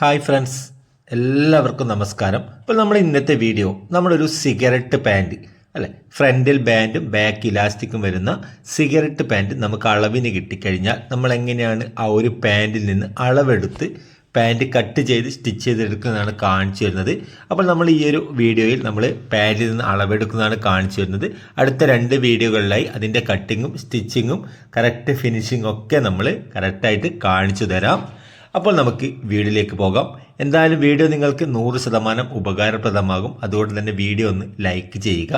Hi friends. എല്ലാവർക്കും നമസ്കാരം. അപ്പോൾ നമ്മൾ ഇന്നത്തെ വീഡിയോ നമ്മളൊരു സിഗരറ്റ് പാന്റ് അല്ലെ? ഫ്രണ്ടിൽ ബാൻഡും ബാക്ക് ഇലാസ്റ്റിക്കും വരുന്ന സിഗരറ്റ് പാന്റ് നമുക്ക് അളവിന് കിട്ടിക്കഴിഞ്ഞാൽ നമ്മൾ എങ്ങനെയാണ് ആ ഒരു പാൻറിൽ നിന്ന് അളവെടുത്ത് പാന്റ് കട്ട് ചെയ്ത് സ്റ്റിച്ച് ചെയ്തെടുക്കുന്നതാണ് കാണിച്ചു വരുന്നത് അപ്പോൾ നമ്മൾ ഈ ഒരു വീഡിയോയിൽ നമ്മൾ പാൻറിൽ നിന്ന് അളവെടുക്കുന്നതാണ് കാണിച്ചു വരുന്നത് അടുത്ത രണ്ട് വീഡിയോകളിലായി അതിന്റെ കട്ടിങ്ങും സ്റ്റിച്ചിങ്ങും കറക്റ്റ് ഫിനിഷിങ്ങും ഒക്കെ നമ്മൾ കറക്റ്റായിട്ട് കാണിച്ചു തരാം. അപ്പോൾ നമുക്ക് വീഡിയോയിലേക്ക് പോകാം. എന്തായാലും വീഡിയോ നിങ്ങൾക്ക് നൂറ് ശതമാനം ഉപകാരപ്രദമാകും. അതുകൊണ്ട് തന്നെ വീഡിയോ ഒന്ന് ലൈക്ക് ചെയ്യുക.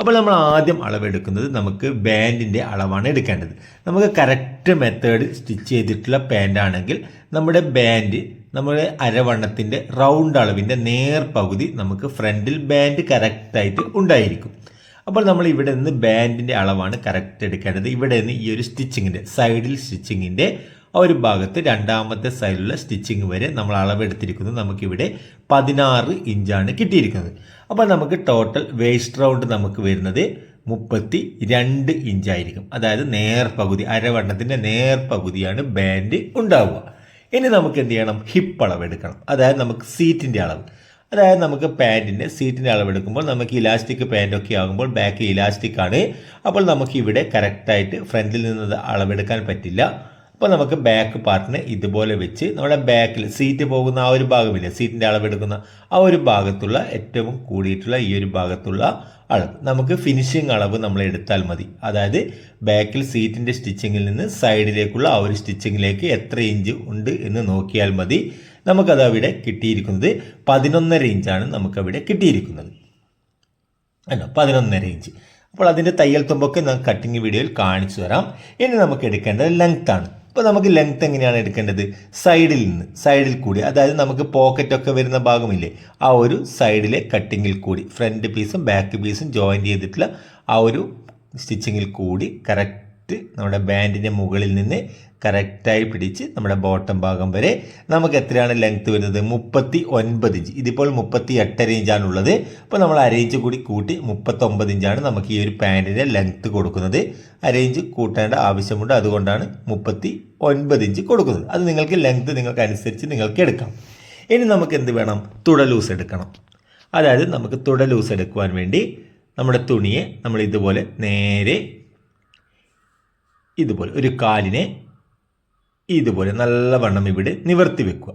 അപ്പോൾ നമ്മൾ ആദ്യം അളവെടുക്കുന്നത് നമുക്ക് ബാൻഡിന്റെ അളവാണ് എടുക്കേണ്ടത്. നമുക്ക് കറക്റ്റ് മെത്തേഡ് സ്റ്റിച്ച് ചെയ്തിട്ടുള്ള പാന്റ് ആണെങ്കിൽ നമ്മുടെ ബാൻഡ് നമ്മുടെ അരവണ്ണത്തിന്റെ റൗണ്ട് അളവിന്റെ നേർ പകുതി നമുക്ക് ഫ്രണ്ടിൽ ബാൻഡ് കറക്റ്റായിട്ട് ഉണ്ടായിരിക്കും. അപ്പോൾ നമ്മൾ ഇവിടെ നിന്ന് ബാൻഡിന്റെ അളവാണ് കറക്റ്റ് എടുക്കേണ്ടത്. ഇവിടെ നിന്ന് ഈ ഒരു സ്റ്റിച്ചിങ്ങിന്റെ സൈഡിൽ സ്റ്റിച്ചിങ്ങിന്റെ ആ ഒരു ഭാഗത്ത് രണ്ടാമത്തെ സൈഡിലുള്ള സ്റ്റിച്ചിങ് വരെ നമ്മൾ അളവെടുത്തിരിക്കുന്നത് നമുക്കിവിടെ പതിനാറ് ഇഞ്ചാണ് കിട്ടിയിരിക്കുന്നത്. അപ്പോൾ നമുക്ക് ടോട്ടൽ വേസ്റ്റ് റൗണ്ട് നമുക്ക് വരുന്നത് മുപ്പത്തി രണ്ട് ഇഞ്ചായിരിക്കും. അതായത് നേർ പകുതി അരവണ്ണത്തിന്റെ നേർ പകുതിയാണ് ബാൻഡ് ഉണ്ടാവുക. ഇനി നമുക്ക് എന്ത് ചെയ്യണം? ഹിപ്പ് അളവെടുക്കണം. അതായത് നമുക്ക് സീറ്റിന്റെ അളവ്. അതായത് നമുക്ക് പാന്റിന്റെ സീറ്റിന്റെ അളവെടുക്കുമ്പോൾ നമുക്ക് ഇലാസ്റ്റിക് പാന്റൊക്കെ ആകുമ്പോൾ ബാക്ക് ഇലാസ്റ്റിക് ആണ്. അപ്പോൾ നമുക്ക് ഇവിടെ കറക്റ്റായിട്ട് ഫ്രണ്ടിൽ നിന്ന് അളവെടുക്കാൻ പറ്റില്ല. അപ്പോൾ നമുക്ക് ബാക്ക് പാർട്ടിനെ ഇതുപോലെ വെച്ച് നമ്മുടെ ബാക്കിൽ സീറ്റ് പോകുന്ന ആ ഒരു ഭാഗമില്ല? സീറ്റിന്റെ അളവെടുക്കുന്ന ആ ഒരു ഭാഗത്തുള്ള ഏറ്റവും കൂടിയിട്ടുള്ള ഈ ഒരു ഭാഗത്തുള്ള അളവ്. നമുക്ക് ഫിനിഷിംഗ് അളവ് നമ്മൾ എടുത്താൽ മതി. അതായത് ബാക്കിൽ സീറ്റിന്റെ സ്റ്റിച്ചിങ്ങിൽ നിന്ന് സൈഡിലേക്കുള്ള ആ ഒരു സ്റ്റിച്ചിങ്ങിലേക്ക് എത്ര ഇഞ്ച് ഉണ്ട് എന്ന് നോക്കിയാൽ മതി. നമുക്കത് അവിടെ കിട്ടിയിരിക്കുന്നത് പതിനൊന്നര ഇഞ്ചാണ് നമുക്കവിടെ കിട്ടിയിരിക്കുന്നത്. അല്ല പതിനൊന്നര ഇഞ്ച് അപ്പോൾ അതിന്റെ തയ്യൽ തുമ്പൊക്കെ നമുക്ക് കട്ടിങ് വീഡിയോയിൽ കാണിച്ചു തരാം. ഇനി നമുക്ക് എടുക്കേണ്ടത് ലെങ്ത് ആണ്. അപ്പോൾ നമുക്ക് ലെങ്ത് എങ്ങനെയാണ് എടുക്കേണ്ടത്? സൈഡിൽ നിന്ന് സൈഡിൽ കൂടി. അതായത് നമുക്ക് പോക്കറ്റൊക്കെ വരുന്ന ഭാഗമില്ലേ? ആ ഒരു സൈഡിലെ കട്ടിങ്ങിൽ കൂടി ഫ്രണ്ട് പീസും ബാക്ക് പീസും ജോയിൻ ചെയ്തിട്ടുള്ള ആ ഒരു സ്റ്റിച്ചിങ്ങിൽ കൂടി കറക്റ്റ് നമ്മുടെ ബാൻഡിന്റെ മുകളിൽ നിന്ന് കറക്റ്റായി പിടിച്ച് നമ്മുടെ ബോട്ടം ഭാഗം വരെ നമുക്ക് എത്രയാണ് ലെങ്ത്ത് വരുന്നത്? മുപ്പത്തി ഒൻപത് ഇഞ്ച് ഇതിപ്പോൾ മുപ്പത്തി എട്ടര ഇഞ്ചാണ് ഉള്ളത് അപ്പോൾ നമ്മൾ അരയിഞ്ച് കൂടി കൂട്ടി മുപ്പത്തൊമ്പത് ഇഞ്ചാണ് നമുക്ക് ഈ ഒരു പാന്റിന്റെ ലെങ്ത്ത് കൊടുക്കുന്നത്. അരയിഞ്ച് കൂട്ടേണ്ട ആവശ്യമുണ്ട്. അതുകൊണ്ടാണ് മുപ്പത്തി ഒൻപത് ഇഞ്ച് കൊടുക്കുന്നത്. അത് നിങ്ങൾക്ക് ലെങ്ത്ത് നിങ്ങൾക്ക് അനുസരിച്ച് നിങ്ങൾക്ക് എടുക്കാം. ഇനി നമുക്ക് എന്ത് വേണം? തുട ലൂസ് എടുക്കണം. അതായത് നമുക്ക് തുട ലൂസ് എടുക്കുവാൻ വേണ്ടി നമ്മുടെ തുണിയെ നമ്മൾ ഇതുപോലെ നേരെ ഇതുപോലെ ഒരു കാലിനെ ഇതുപോലെ നല്ലവണ്ണം ഇവിടെ നിവർത്തി വെക്കുക.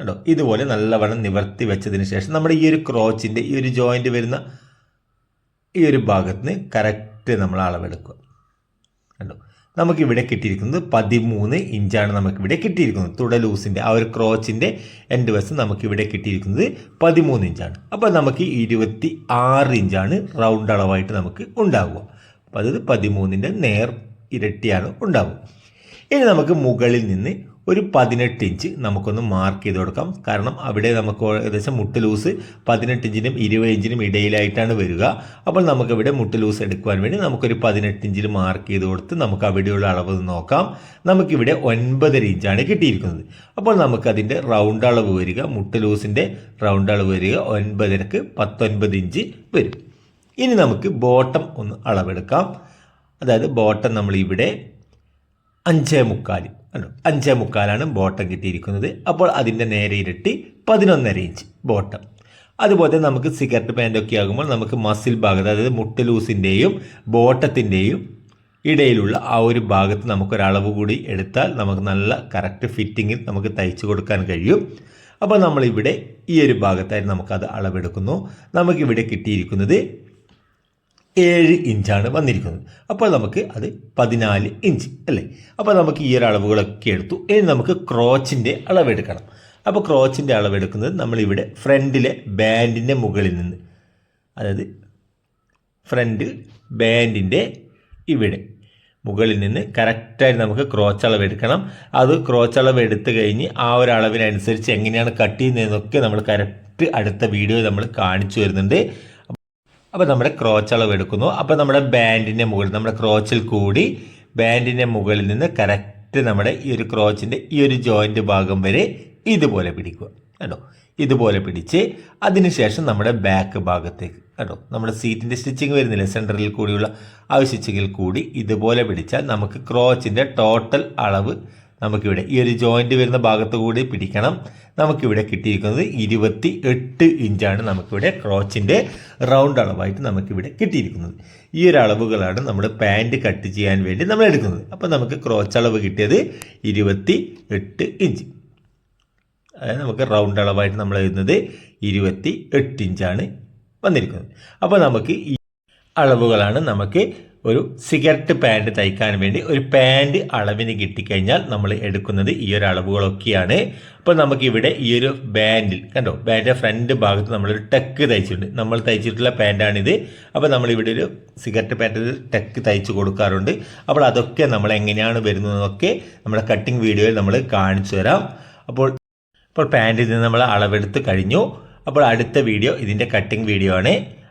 കേട്ടോ ഇതുപോലെ നല്ലവണ്ണം നിവർത്തി വെച്ചതിന് ശേഷം നമ്മുടെ ഈ ഒരു ക്രോച്ചിന്റെ ഈ ഒരു ജോയിന്റ് വരുന്ന ഈ ഒരു ഭാഗത്ത് നിന്ന് കറക്റ്റ് നമ്മൾ അളവെടുക്കുക. കേട്ടോ നമുക്കിവിടെ കിട്ടിയിരിക്കുന്നത് പതിമൂന്ന് ഇഞ്ചാണ് നമുക്കിവിടെ കിട്ടിയിരിക്കുന്നത്. തുട ലൂസിന്റെ ആ ഒരു ക്രോച്ചിന്റെ എൻഡ് വശം നമുക്കിവിടെ കിട്ടിയിരിക്കുന്നത് പതിമൂന്ന് ഇഞ്ചാണ്. അപ്പോൾ നമുക്ക് ഇരുപത്തി ആറ് ഇഞ്ചാണ് റൗണ്ട് അളവായിട്ട് നമുക്ക് ഉണ്ടാവുക. അപ്പോൾ പതിമൂന്നിന്റെ നേർ ഇരട്ടിയാണ് ഉണ്ടാവും. ഇനി നമുക്ക് മുകളിൽ നിന്ന് ഒരു പതിനെട്ട് ഇഞ്ച് നമുക്കൊന്ന് മാർക്ക് ചെയ്ത് കൊടുക്കാം. കാരണം അവിടെ നമുക്ക് ഏകദേശം മുട്ട് ലൂസ് പതിനെട്ട് ഇഞ്ചിനും ഇരുപത് ഇഞ്ചിനും ഇടയിലായിട്ടാണ് വരിക. അപ്പോൾ നമുക്കിവിടെ മുട്ട് ലൂസ് എടുക്കുവാൻ വേണ്ടി നമുക്കൊരു പതിനെട്ട് ഇഞ്ചിൽ മാർക്ക് ചെയ്ത് കൊടുത്ത് നമുക്ക് അവിടെയുള്ള അളവ് നോക്കാം. നമുക്കിവിടെ ഒൻപതര ഇഞ്ചാണ് കിട്ടിയിരിക്കുന്നത്. അപ്പോൾ നമുക്കതിന്റെ റൗണ്ട് അളവ് വരിക. മുട്ട് ലൂസിന്റെ റൗണ്ട് അളവ് വരിക. ഒൻപതരക്ക് പത്തൊൻപത് ഇഞ്ച് വരും. ഇനി നമുക്ക് ബോട്ടം ഒന്ന് അളവെടുക്കാം. അതായത് ബോട്ടം നമ്മൾ ഇവിടെ അഞ്ചേ മുക്കാൽ അല്ലോ അഞ്ചേ മുക്കാലാണ് ബോട്ടം കിട്ടിയിരിക്കുന്നത്. അപ്പോൾ അതിന്റെ നേരെ ഇരട്ടി പതിനൊന്നര ഇഞ്ച് ബോട്ടം അതുപോലെ നമുക്ക് സിഗരറ്റ് പാന്റൊക്കെ ആകുമ്പോൾ നമുക്ക് മസിൽ ഭാഗത്ത് അതായത് മുട്ടലൂസിന്റെയും ബോട്ടത്തിന്റെയും ഇടയിലുള്ള ആ ഒരു ഭാഗത്ത് നമുക്കൊരളവ് കൂടി എടുത്താൽ നമുക്ക് നല്ല കറക്റ്റ് ഫിറ്റിങ്ങിൽ നമുക്ക് തയ്ച്ചു കൊടുക്കാൻ കഴിയും. അപ്പോൾ നമ്മളിവിടെ ഈ ഒരു ഭാഗത്തായിട്ട് നമുക്കത് അളവെടുക്കുന്നു. നമുക്കിവിടെ കിട്ടിയിരിക്കുന്നത് ഏഴ് ഇഞ്ചാണ് വന്നിരിക്കുന്നത്. അപ്പോൾ നമുക്ക് അത് പതിനാല് ഇഞ്ച് അല്ലേ? അപ്പോൾ നമുക്ക് ഈ ഒരു അളവുകളൊക്കെ എടുത്തു. ഇനി നമുക്ക് ക്രോച്ചിന്റെ അളവെടുക്കണം. അപ്പോൾ ക്രോച്ചിന്റെ അളവെടുക്കുന്നത് നമ്മളിവിടെ ഫ്രണ്ടിലെ ബാൻഡിന്റെ മുകളിൽ നിന്ന് അതായത് ഫ്രണ്ടിൽ ബാൻഡിന്റെ ഇവിടെ മുകളിൽ നിന്ന് കറക്റ്റായിട്ട് നമുക്ക് ക്രോച്ച് അളവ് എടുക്കണം അത് ക്രോച്ച് അളവ് എടുത്തു കഴിഞ്ഞ് ആ ഒരു അളവിനനുസരിച്ച് എങ്ങനെയാണ് കട്ട് ചെയ്യുന്നതെന്നൊക്കെ നമ്മൾ കറക്റ്റ് അടുത്ത വീഡിയോ നമ്മൾ കാണിച്ചു വരുന്നുണ്ട് അപ്പോൾ നമ്മുടെ ക്രോച്ച് അളവ് എടുക്കുന്നു. അപ്പോൾ നമ്മുടെ ബാൻഡിന്റെ മുകളിൽ നമ്മുടെ ക്രോച്ചിൽ കൂടി ബാൻഡിന്റെ മുകളിൽ നിന്ന് കറക്റ്റ് നമ്മുടെ ഈ ഒരു ക്രോച്ചിന്റെ ഈ ഒരു ജോയിന്റ് ഭാഗം വരെ ഇതുപോലെ പിടിക്കുക. കേട്ടോ ഇതുപോലെ പിടിച്ച് അതിനുശേഷം നമ്മുടെ ബാക്ക് ഭാഗത്തേക്ക് കേട്ടോ നമ്മുടെ സീറ്റിന്റെ സ്റ്റിച്ചിങ് വരുന്നില്ല? സെന്ററിൽ കൂടിയുള്ള ആ സ്റ്റിച്ചിങ്ങിൽ കൂടി ഇതുപോലെ പിടിച്ചാൽ നമുക്ക് ക്രോച്ചിന്റെ ടോട്ടൽ അളവ് നമുക്കിവിടെ ഈ ഒരു ജോയിന്റ് വരുന്ന ഭാഗത്ത് കൂടി പിടിക്കണം. നമുക്കിവിടെ കിട്ടിയിരിക്കുന്നത് ഇരുപത്തി എട്ട് ഇഞ്ചാണ് നമുക്കിവിടെ ക്രോച്ചിന്റെ റൗണ്ട് അളവായിട്ട് നമുക്കിവിടെ കിട്ടിയിരിക്കുന്നത്. ഈ ഒരു അളവുകളാണ് നമ്മൾ പാന്റ് കട്ട് ചെയ്യാൻ വേണ്ടി നമ്മൾ എടുക്കുന്നത്. അപ്പോൾ നമുക്ക് ക്രോച്ച് അളവ് കിട്ടിയത് ഇരുപത്തി എട്ട് ഇഞ്ച്. അതായത് നമുക്ക് റൗണ്ട് അളവായിട്ട് നമ്മൾ എഴുതുന്നത് ഇരുപത്തി എട്ട് ഇഞ്ചാണ് വന്നിരിക്കുന്നത്. അപ്പോൾ നമുക്ക് ഈ അളവുകളാണ് നമുക്ക് ഒരു സിഗരറ്റ് പാന്റ് തയ്ക്കാൻ വേണ്ടി ഒരു പാന്റ് അളവിന് കിട്ടിക്കഴിഞ്ഞാൽ നമ്മൾ എടുക്കുന്നത് ഈ ഒരു അളവുകളൊക്കെയാണ്. അപ്പോൾ നമുക്കിവിടെ ഈ ഒരു ബാൻഡിൽ കണ്ടോ? ബാൻഡിന്റെ ഫ്രണ്ട് ഭാഗത്ത് നമ്മളൊരു ടെക്ക് തയ്ച്ചിട്ടുണ്ട്. നമ്മൾ തയ്ച്ചിട്ടുള്ള പാന്റാണിത്. അപ്പോൾ നമ്മളിവിടെ ഒരു സിഗരറ്റ് പാന്റ് ടെക്ക് തയ്ച്ച് കൊടുക്കാറുണ്ട്. അപ്പോൾ അതൊക്കെ നമ്മൾ എങ്ങനെയാണ് വരുന്നതെന്നൊക്കെ നമ്മുടെ കട്ടിംഗ് വീഡിയോയിൽ നമ്മൾ കാണിച്ചു തരാം. അപ്പോൾ അപ്പോൾ പാന്റിൽ നിന്ന് നമ്മൾ അളവെടുത്ത് കഴിഞ്ഞു. അപ്പോൾ അടുത്ത വീഡിയോ ഇതിന്റെ കട്ടിംഗ് വീഡിയോ ആണ്.